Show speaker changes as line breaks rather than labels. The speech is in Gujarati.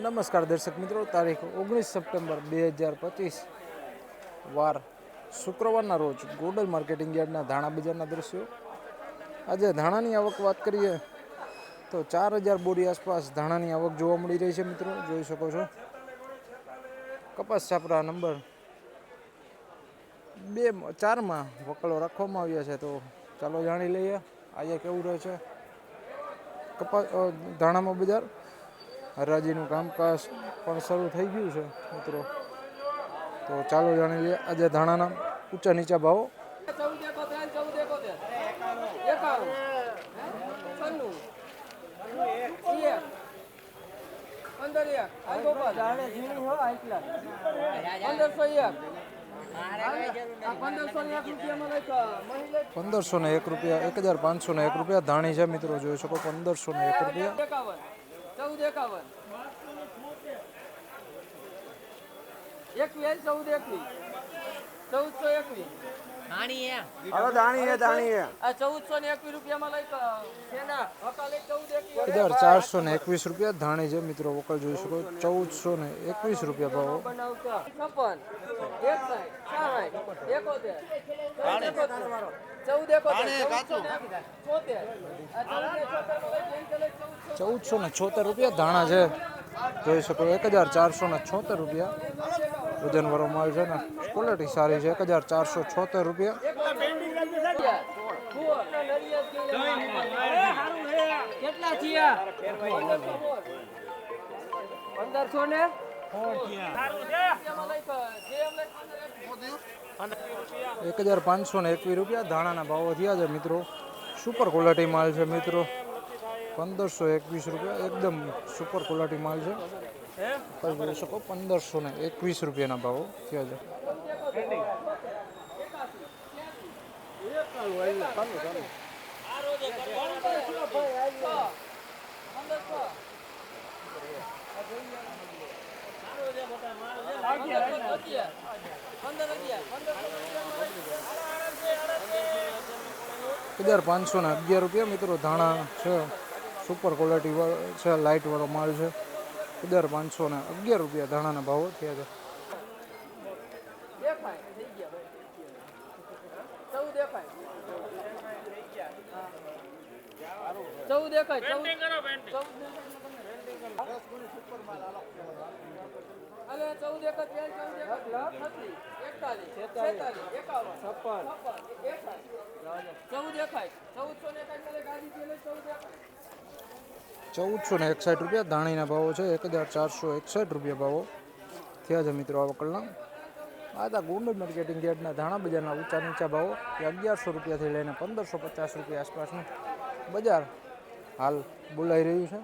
નમસ્કાર દર્શક મિત્રો, તારીખ ઓગણીસ સપ્ટેમ્બર બે હજાર પચીસ, વાર શુક્રવારના રોજ ગોડલ માર્કેટિંગ યાર્ડના ધાણા બજારના દ્રશ્યો. આજે ધાણાની આવક વાત કરીએ તો ચાર હજાર બોરી આસપાસ ધાણાની આવક જોવા મળી રહી છે મિત્રો, જોઈ શકો છો. કપાસ છાપરા નંબર બે ચારમાં વકલો રાખવામાં આવ્યા છે, તો ચાલો જાણી લઈએ આજે કેવું રહે છે. કપાસ ધાણામાં બજાર. હરાજીનું કામકાજ પણ શરૂ થઈ ગયું છે, મિત્રો. તો ચાલો જાણી લઈએ આજે ધાણાના ઊંચા નીચા ભાવો.
પંદરસો ને એક
રૂપિયા, એક હજાર પાંચસો ને એક રૂપિયા ધાણી છે, મિત્રો. જોઈ શકો પંદરસો ને એક રૂપિયા.
ચૌદ એકાવન. એકવીસ ચૌદ એકવીસ. ચૌદસો એકવીસ.
હવે દાણી હે દાણી હે.
આ રૂપિયામાં
રૂપિયા ધાણી છે મિત્રો વકલ જોઈ શકો. ચૌદસો ને એકવીસ રૂપિયા ભાવ.
બનાવતા. છપ્પન એકસાઠ સાઠ એકોતેર. ચૌદ એકોતેર. ચૌદ એકોતેર. ચૌદસો ને છોતેર. આ ચૌદ ને છોતેરમાં લઈ જઈને ચલે ચૌદસો.
ચૌદસો ને છોતેર રૂપિયા ધાણા છે. જોઈ શકો એક હજાર ચારસો ને છોતેર રૂપિયા વજન ભરવામાં આવ્યું છે ને. ક્વોલિટી સારી છે એક હજાર ચારસો છોતેર રૂપિયા.
પંદરસો ને
એક હજાર પાંચસો ને એકવીસ રૂપિયા ધાણાના ભાવો થયા છે મિત્રો. સુપર ક્વોલિટી માલ છે મિત્રો. પંદરસો એકવીસ રૂપિયા એકદમ સુપર ક્વોલિટી માલ છે. તમે જોઈ શકો? પંદરસો ને એકવીસ રૂપિયાના ભાવો થયા છે. હજાર પાંચસો ને અગિયાર રૂપિયા મિત્રો ધાણા છે. સુપર ક્વોલિટી છે લાઇટ વાળો માલ છે. અગિયાર પાંચસો ને અગિયાર રૂપિયા ધાણાના ભાવો થયા છે
ચૌદ એકાય ચૌદ ચૌદ અરે ચૌદ એક ચૌદ એકતાલીસ છેતાલીસ એકાવન છપ્પન ચૌદ એકાય ચૌદસો ને એકાય ગાડી ચૌદ એકાય
ચૌદસો ને એકસાઠ રૂપિયા ધાણીના ભાવો છે એક હજાર ચારસો એકસઠ રૂપિયા ભાવો થયા છે મિત્રો આ વકલના આ હતા ગોંડલ માર્કેટિંગ યાર્ડના ધાણા બજારના ઊંચા નીચા ભાવો. કે અગિયારસો રૂપિયાથી લઈને પંદરસો પચાસ રૂપિયા આસપાસનું બજાર હાલ બોલાઈ રહ્યું છે.